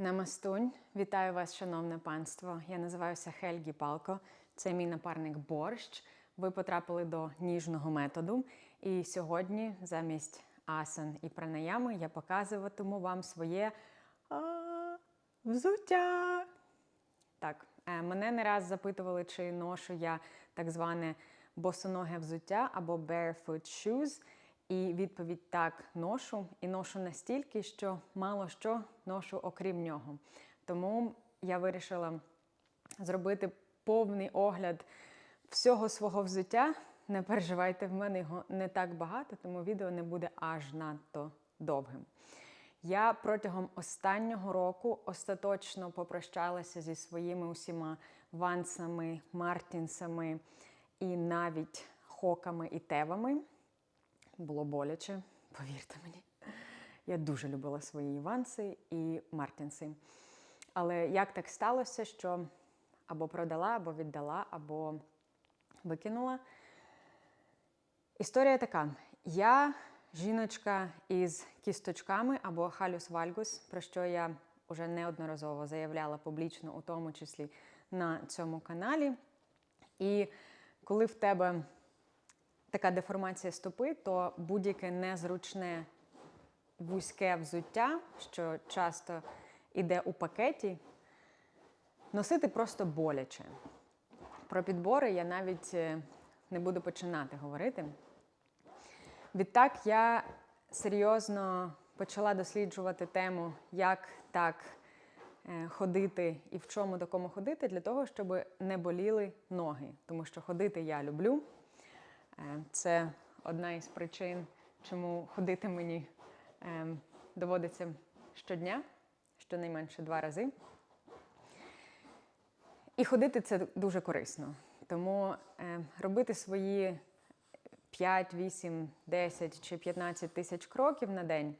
Намастунь, вітаю вас, шановне панство. Я називаюся Хельгі Палко. Це мій напарник борщ. Ви потрапили до ніжного методу. І сьогодні, замість асан і пранаями, я показуватиму вам своє взуття. Так, е, мене не раз запитували, чи ношу я так зване босоноге взуття або barefoot shoes. І відповідь так ношу. І ношу настільки, що мало що ношу окрім нього. Тому я вирішила зробити повний огляд всього свого взуття. Не переживайте, в мене його не так багато, тому відео не буде аж надто довгим. Я протягом останнього року остаточно попрощалася зі своїми усіма вансами, мартінсами і навіть хоками і тевами. Було боляче, повірте мені. Я дуже любила свої Іванси і Мартінси. Але як так сталося, що або продала, або віддала, або викинула. Історія така: я жіночка із кісточками або халюс вальгус, про що я вже неодноразово заявляла публічно, у тому числі на цьому каналі. І коли в тебе така деформація стопи, то будь-яке незручне вузьке взуття, що часто йде у пакеті, носити просто боляче. Про підбори я навіть е, не буду починати говорити. Відтак я серйозно почала досліджувати тему, як так е, ходити і в чому до кому ходити, для того, щоб не боліли ноги. Тому що ходити я люблю. Е, Це одна із причин, чому ходити мені е, доводиться щодня, щонайменше два рази. І ходити це дуже корисно. Тому е, робити свої 5, 8, 10 чи 15 тисяч кроків на день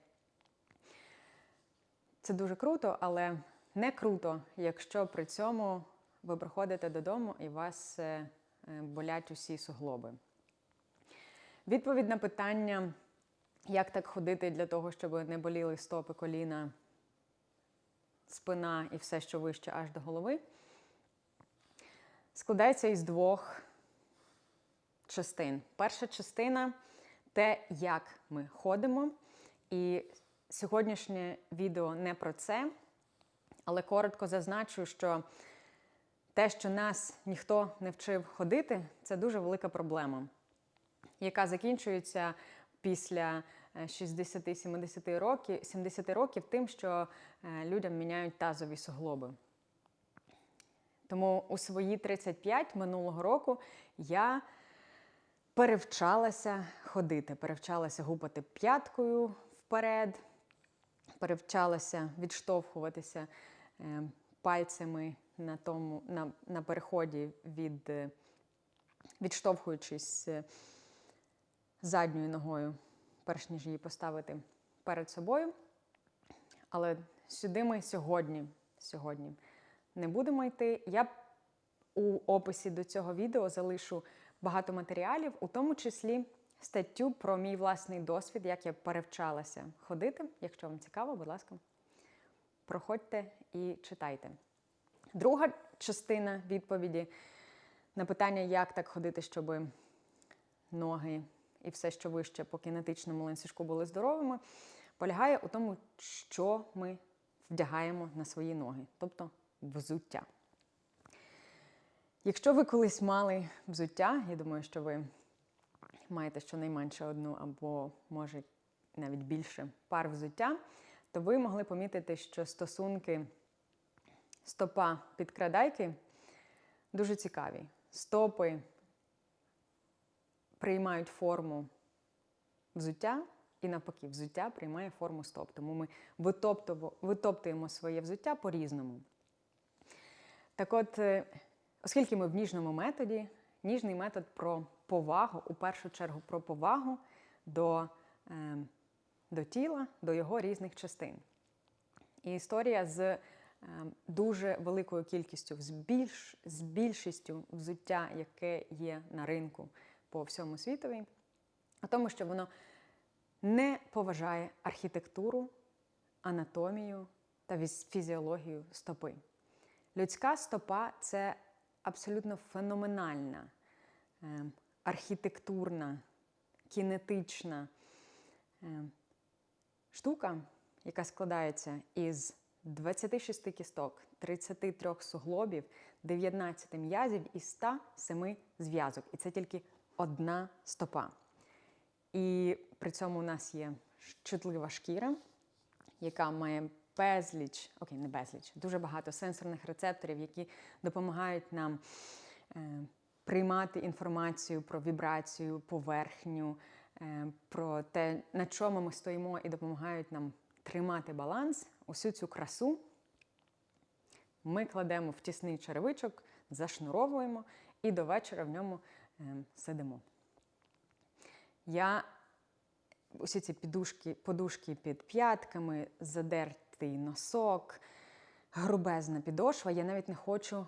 це дуже круто, але не круто, якщо при цьому ви приходите додому і вас е, болять усі суглоби. Відповідь на питання, як так ходити для того, щоб не боліли стопи, коліна, спина і все, що вище аж до голови, складається із двох частин. Перша частина те, як ми ходимо. І сьогоднішнє відео не про це, але коротко зазначу, що те, що нас ніхто не вчив ходити, це дуже велика проблема яка закінчується після 60-70 років, 70 років тим, що е, людям міняють тазові суглоби. Тому у свої 35 минулого року я перевчалася ходити, перевчалася гупати п'яткою вперед, перевчалася відштовхуватися е, пальцями на тому, на, на переході від е, відштовхуючись задньою ногою, перш ніж її поставити перед собою. Але сюди ми сьогодні, сьогодні не будемо йти. Я у описі до цього відео залишу багато матеріалів, у тому числі статтю про мій власний досвід, як я перевчалася ходити. Якщо вам цікаво, будь ласка, проходьте і читайте. Друга частина відповіді на питання, як так ходити, щоб ноги і все, що вище по кінетичному ланцюжку були здоровими, полягає у тому, що ми вдягаємо на свої ноги, тобто взуття. Якщо ви колись мали взуття, я думаю, що ви маєте щонайменше одну або, може, навіть більше пар взуття, то ви могли помітити, що стосунки стопа підкрадайки дуже цікаві. Стопи приймають форму взуття, і навпаки, взуття приймає форму стоп. Тому ми витоптуємо своє взуття по-різному. Так от, е, оскільки ми в ніжному методі, ніжний метод про повагу, у першу чергу про повагу до, е, до тіла, до його різних частин. І історія з е, дуже великою кількістю, з, більш, з більшістю взуття, яке є на ринку по всьому світові, а тому, що воно не поважає архітектуру, анатомію та фізіологію стопи. Людська стопа це абсолютно феноменальна, е, архітектурна, кінетична е, штука, яка складається із 26 кісток, 33 суглобів, 19 м'язів і 107 зв'язок. І це тільки одна стопа. І при цьому у нас є чутлива шкіра, яка має безліч, окей, не безліч, дуже багато сенсорних рецепторів, які допомагають нам е, приймати інформацію про вібрацію, поверхню, е, про те, на чому ми стоїмо, і допомагають нам тримати баланс, усю цю красу ми кладемо в тісний черевичок, зашнуровуємо і до вечора в ньому сидимо. Я усі ці підушки, подушки під п'ятками, задертий носок, грубезна підошва. Я навіть не хочу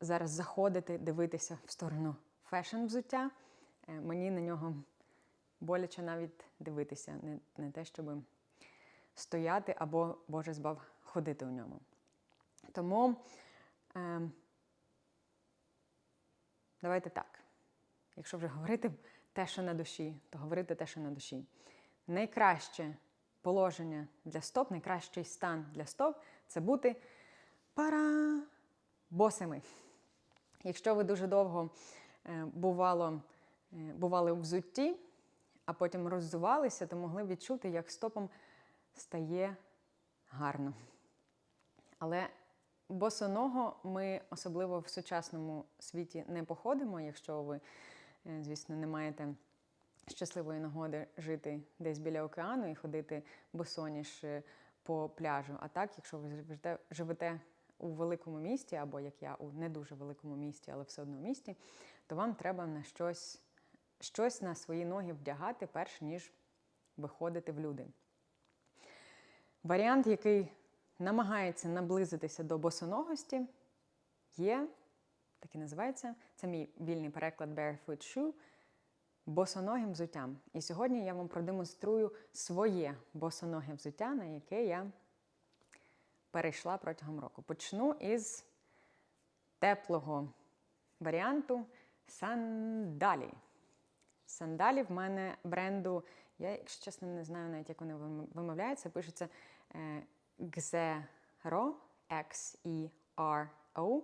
зараз заходити, дивитися в сторону фешн взуття. Е, Мені на нього боляче навіть дивитися, не, не те, щоб стояти або, Боже збав, ходити у ньому. Тому е, давайте так. Якщо вже говорити те, що на душі, то говорити те, що на душі. Найкраще положення для стоп, найкращий стан для стоп це бути пара босими. Якщо ви дуже довго е, бувало, е, бували у взутті, а потім роззувалися, то могли відчути, як стопом стає гарно. Але босоного ми особливо в сучасному світі не походимо, якщо ви, звісно, не маєте щасливої нагоди жити десь біля океану і ходити босоніж е, по пляжу. А так, якщо ви живете у великому місті, або як я у не дуже великому місті, але все одно місті, то вам треба на щось, щось на свої ноги вдягати, перш ніж виходити в люди. Варіант, який намагається наблизитися до босоногості, є, так і називається, це мій вільний переклад Barefoot Shoe, босоногим взуттям. І сьогодні я вам продемонструю своє босоноге взуття, на яке я перейшла протягом року. Почну із теплого варіанту сандалі. Сандалі в мене бренду, я, якщо чесно, не знаю навіть, як вони вимовляються, пишеться е, Xero, X-E-R-O,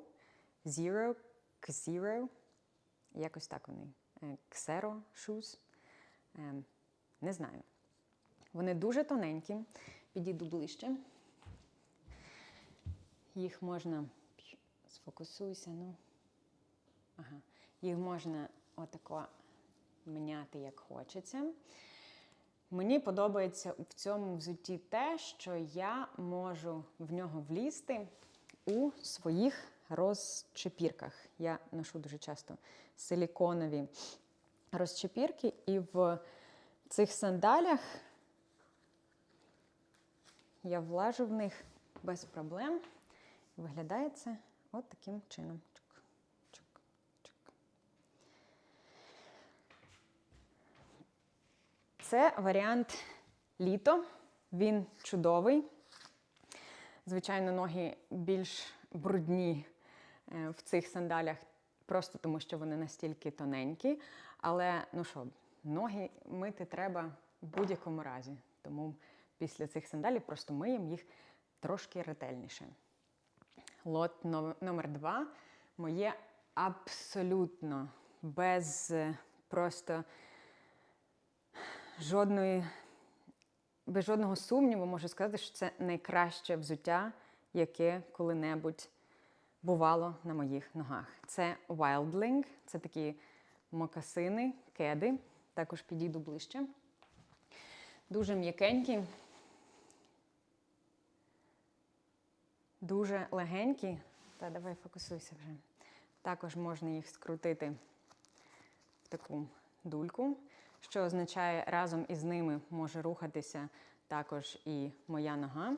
Zero, Xero. Якось так вони. Е, Xero Shoes. Е, Не знаю. Вони дуже тоненькі. Підійду ближче. Їх можна. Сфокусуйся, ну. Ага. Їх можна отако міняти, як хочеться. Мені подобається в цьому взутті те, що я можу в нього влізти у своїх розчепірках. Я ношу дуже часто силіконові розчепірки, і в цих сандалях я влажу в них без проблем. Виглядає це от таким чином. Це варіант літо. Він чудовий. Звичайно, ноги більш брудні в цих сандалях, просто тому що вони настільки тоненькі. Але ну що, ноги мити треба в будь-якому разі. Тому після цих сандалів просто миємо їх трошки ретельніше. Лот номер два моє абсолютно без е, просто жодної, без жодного сумніву можу сказати, що це найкраще взуття, яке коли-небудь бувало на моїх ногах. Це Wildling, це такі мокасини, кеди. Також підійду ближче. Дуже м'якенькі, дуже легенькі. Та давай фокусуйся вже. Також можна їх скрутити в таку дульку, що означає, разом із ними може рухатися також і моя нога.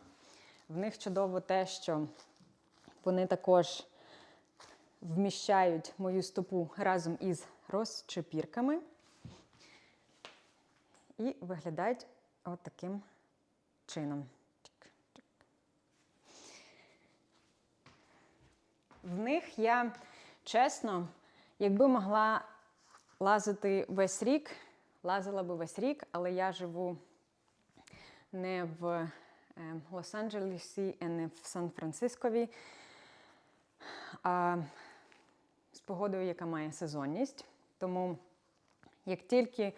В них чудово те, що вони також вміщають мою стопу разом із розчепірками і виглядають от таким чином. Чик. них я чесно, якби могла лазити весь рік, лазила би весь рік, але я живу не в е, Лос-Анджелесі і не в Сан-Францискові, а з погодою, яка має сезонність. Тому як тільки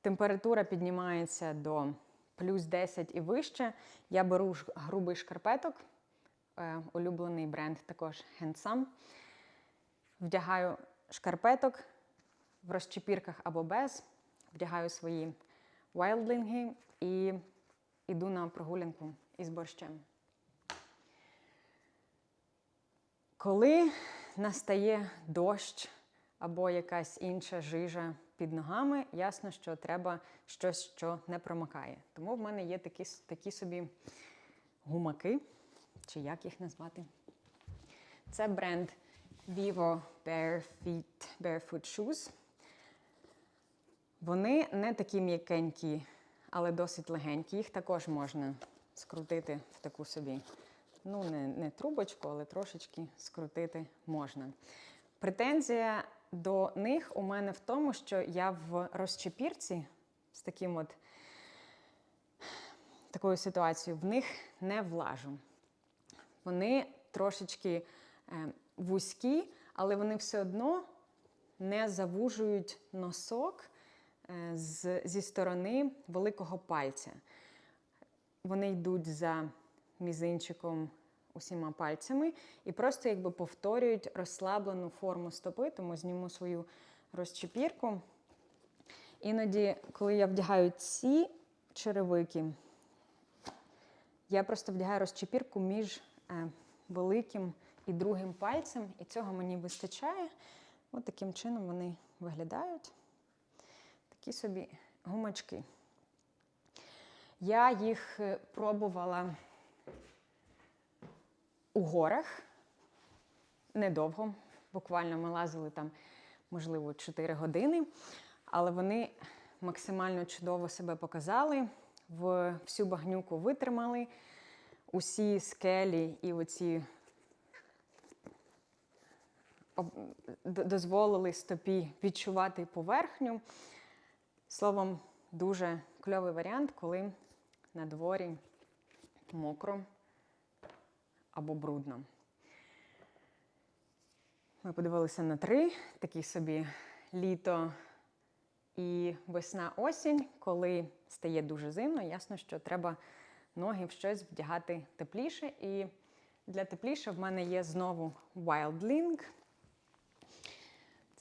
температура піднімається до плюс 10 і вище, я беру грубий шкарпеток, е, улюблений бренд також Handsome, вдягаю шкарпеток в розчепірках або без, вдягаю свої вайлдлінги і йду на прогулянку із борщем. Коли настає дощ або якась інша жижа під ногами, ясно, що треба щось, що не промокає. Тому в мене є такі, такі собі гумаки, чи як їх назвати. Це бренд Vivo Bare Feet, Barefoot Shoes. Вони не такі м'якенькі, але досить легенькі. Їх також можна скрутити в таку собі, ну, не, не трубочку, але трошечки скрутити можна. Претензія до них у мене в тому, що я в розчепірці з таким от такою ситуацією в них не влажу. Вони трошечки е, вузькі, але вони все одно не завужують носок е, з, зі сторони великого пальця. Вони йдуть за мізинчиком усіма пальцями і просто якби повторюють розслаблену форму стопи, тому зніму свою розчепірку. Іноді, коли я вдягаю ці черевики, я просто вдягаю розчепірку між е, великим і другим пальцем, і цього мені вистачає. От таким чином вони виглядають. Такі собі гумачки. Я їх е, пробувала у горах недовго. Буквально ми лазили там, можливо, 4 години, але вони максимально чудово себе показали, в всю багнюку витримали, усі скелі і оці дозволили стопі відчувати поверхню. Словом, дуже кльовий варіант, коли на дворі мокро або брудно. Ми подивилися на три, такі собі літо і весна-осінь, коли стає дуже зимно, ясно, що треба ноги в щось вдягати тепліше. І для тепліше в мене є знову Wildling.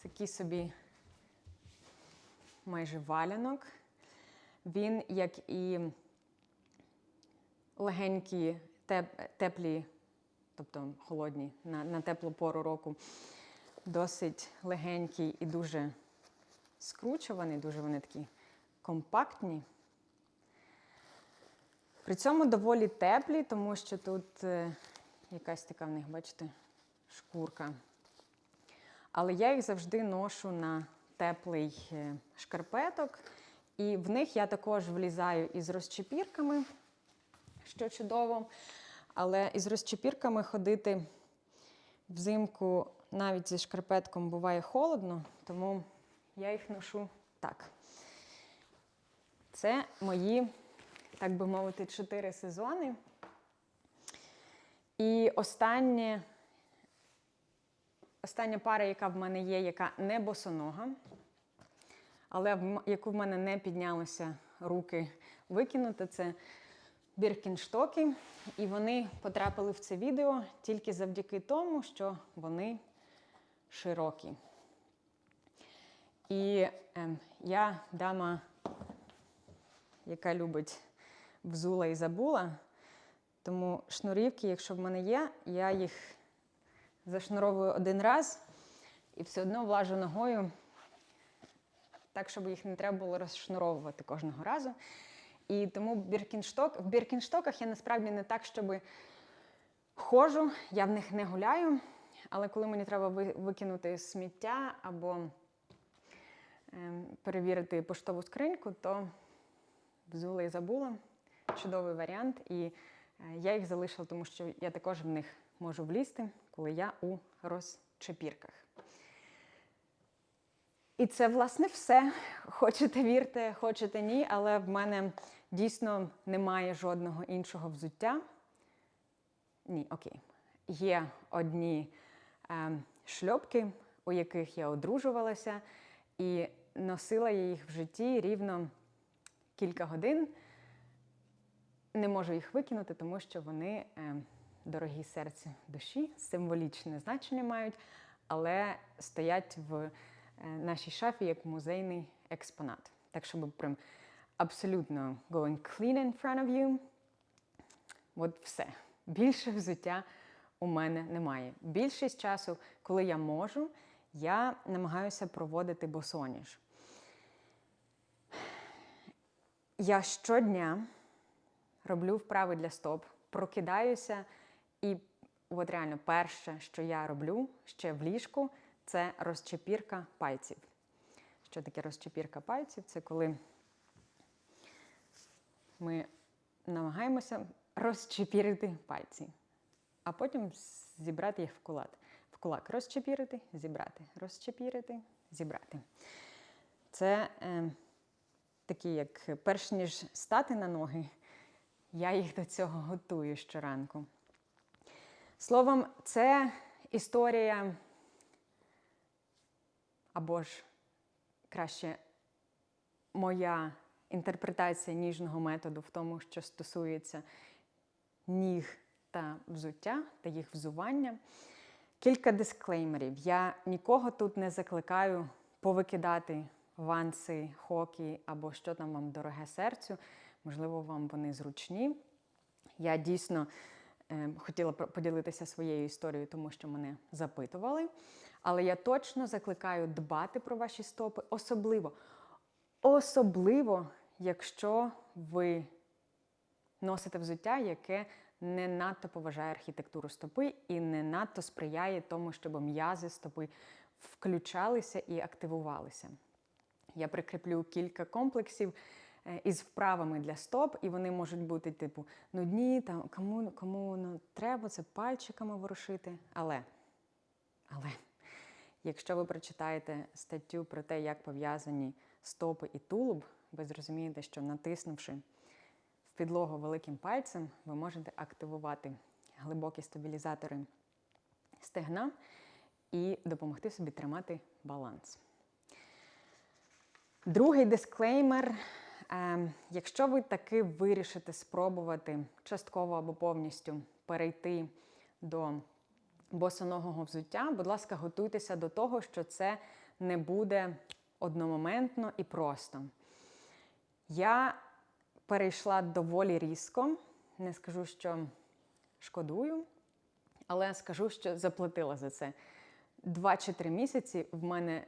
Такий собі майже валянок. Він, як і легенькі, теп- теплі, тобто холодні на, на теплу пору року, досить легенький і дуже скручуваний, дуже вони такі компактні. При цьому доволі теплі, тому що тут е, якась така в них, бачите, шкурка. Але я їх завжди ношу на теплий е, шкарпеток. І в них я також влізаю із розчепірками, що чудово. Але із розчепірками ходити взимку навіть зі шкарпетком буває холодно, тому я їх ношу так. Це мої, так би мовити, чотири сезони. І останнє, остання пара, яка в мене є, яка не босонога, але в яку в мене не піднялися руки викинути, це біркінштоки. І вони потрапили в це відео тільки завдяки тому, що вони широкі. І ем, я дама, яка любить взула і забула. Тому шнурівки, якщо в мене є, я їх зашнуровую один раз і все одно влажу ногою, так, щоб їх не треба було розшнуровувати кожного разу. І тому біркіншток, в біркінштоках я насправді не так, щоб ходжу, я в них не гуляю, але коли мені треба викинути сміття або ем, перевірити поштову скриньку, то взула і забула. Чудовий варіант. І Е, Я їх залишила, тому що я також в них можу влізти, коли я у розчепірках. І це, власне, все. Хочете вірте, хочете ні, але в мене дійсно немає жодного іншого взуття. Ні, окей. Є одні е, шльопки, у яких я одружувалася, і носила я їх в житті рівно кілька годин. Не можу їх викинути, тому що вони е, дорогі серцю душі, символічне значення мають, але стоять в е, нашій шафі як музейний експонат. Так, щоб прям абсолютно going clean in front of you. От все. Більше взуття у мене немає. Більшість часу, коли я можу, я намагаюся проводити босоніж. Я щодня роблю вправи для стоп, прокидаюся, і от реально перше, що я роблю ще в ліжку, це розчепірка пальців. Що таке розчепірка пальців? Це коли ми намагаємося розчепірити пальці, а потім зібрати їх в кулак. В кулак розчепірити, зібрати, розчепірити, зібрати. Це е, такі, як перш ніж стати на ноги, я їх до цього готую щоранку. Словом, це історія, або ж краще моя інтерпретація ніжного методу в тому, що стосується ніг та взуття та їх взування. Кілька дисклеймерів. Я нікого тут не закликаю повикидати ванси, хокі або що там вам дороге серцю. Можливо, вам вони зручні. Я дійсно е, хотіла поділитися своєю історією, тому що мене запитували. Але я точно закликаю дбати про ваші стопи, особливо, особливо, якщо ви носите взуття, яке не надто поважає архітектуру стопи і не надто сприяє тому, щоб м'язи стопи включалися і активувалися. Я прикріплю кілька комплексів е, із вправами для стоп, і вони можуть бути, типу, нудні, там, кому кому ну, треба це пальчиками ворушити. Але, але, якщо ви прочитаєте статтю про те, як пов'язані стопи і тулуб, ви зрозумієте, що натиснувши в підлогу великим пальцем, ви можете активувати глибокі стабілізатори стегна і допомогти собі тримати баланс. Другий дисклеймер. Е, якщо ви таки вирішите спробувати частково або повністю перейти до босоногого взуття, будь ласка, готуйтеся до того, що це не буде одномоментно і просто. Я перейшла доволі різко, не скажу, що шкодую, але скажу, що заплатила за це. Два чи три місяці в мене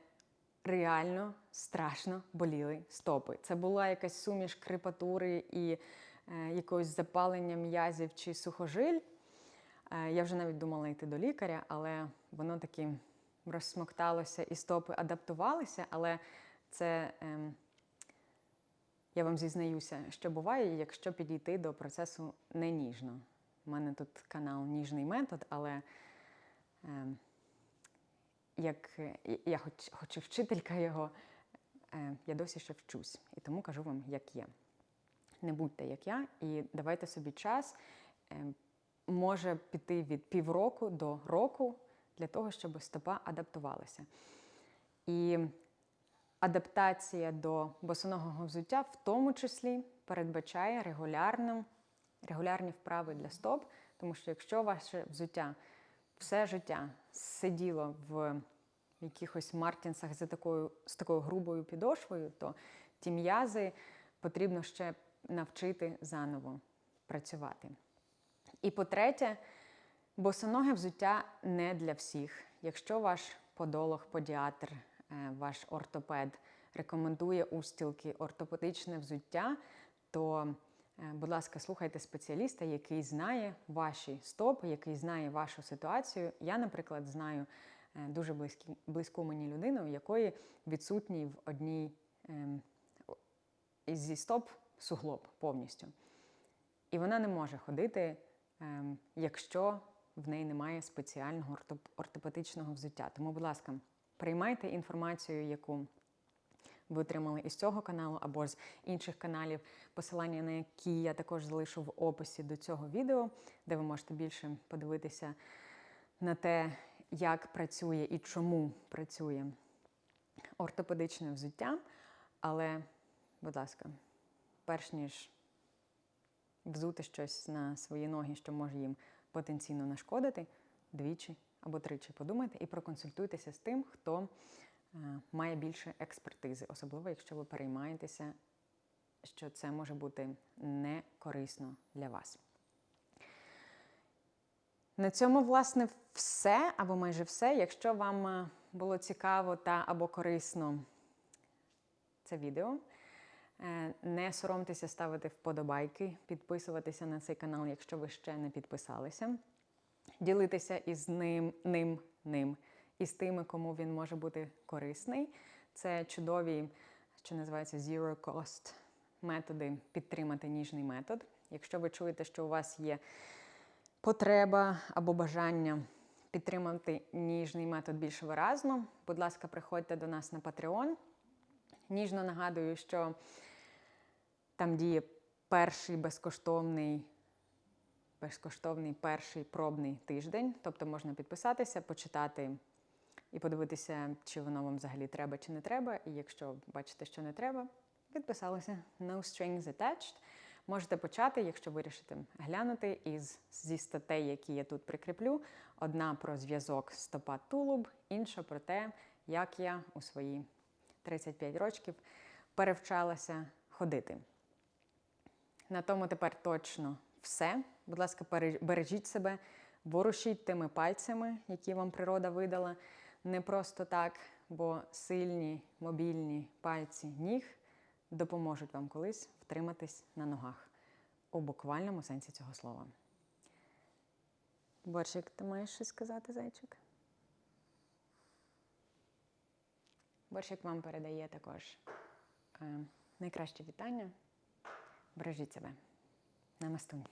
реально страшно боліли стопи. Це була якась суміш крипатури і е, якогось запалення м'язів чи сухожиль. Е, я вже навіть думала йти до лікаря, але воно таки розсмокталося і стопи адаптувалися. Але це, е, я вам зізнаюся, що буває, якщо підійти до процесу не ніжно. У мене тут канал Ніжний метод, але. Е, як я хоч, хоч і вчителька його, е, я досі ще вчусь. І тому кажу вам, як є. Не будьте як я, і давайте собі час. Е, може піти від півроку до року для того, щоб стопа адаптувалася. І адаптація до босоногого взуття в тому числі передбачає регулярно, регулярні вправи для стоп, тому що якщо ваше взуття все життя сиділо в якихось мартінсах з такою, з такою грубою підошвою, то ті м'язи потрібно ще навчити заново працювати. І по-третє, босоноге взуття не для всіх. Якщо ваш подолог, подіатр, ваш ортопед рекомендує устілки ортопедичне взуття, то Е, будь ласка, слухайте спеціаліста, який знає ваші стопи, який знає вашу ситуацію. Я, наприклад, знаю е, дуже близькі, близьку мені людину, у якої відсутній в одній ем, зі стоп суглоб повністю. І вона не може ходити, ем, якщо в неї немає спеціального ортоп- ортопедичного взуття. Тому, будь ласка, приймайте інформацію, яку ви отримали із цього каналу або з інших каналів, посилання на які я також залишу в описі до цього відео, де ви можете більше подивитися на те, як працює і чому працює ортопедичне взуття. Але, будь ласка, перш ніж взути щось на свої ноги, що може їм потенційно нашкодити, двічі або тричі подумайте і проконсультуйтеся з тим, хто е, має більше експертизи, особливо якщо ви переймаєтеся, що це може бути не корисно для вас. На цьому, власне, все або майже все. Якщо вам е, було цікаво та або корисно це відео, е, не соромтеся ставити вподобайки, підписуватися на цей канал, якщо ви ще не підписалися, ділитися із ним, ним, ним і з тими, кому він може бути корисний. Це чудові, що називається zero cost методи підтримати ніжний метод. Якщо ви чуєте, що у вас є потреба або бажання підтримати ніжний метод більш виразно, будь ласка, приходьте до нас на Patreon. Ніжно нагадую, що там діє перший безкоштовний, безкоштовний перший пробний тиждень. Тобто можна підписатися, почитати і подивитися, чи воно вам взагалі треба чи не треба. І якщо бачите, що не треба, підписалися. No strings attached. Можете почати, якщо вирішите глянути із зі статей, які я тут прикріплю. Одна про зв'язок стопа тулуб, інша про те, як я у свої 35 років перевчалася ходити. На тому тепер точно все. Будь ласка, бережіть себе, ворушіть тими пальцями, які вам природа видала. Не просто так, бо сильні мобільні пальці ніг допоможуть вам колись втриматись на ногах у буквальному сенсі цього слова. Борщик, ти маєш щось сказати, зайчик? Борщик вам передає також е, найкраще вітання. Бережіть себе. Намастунь.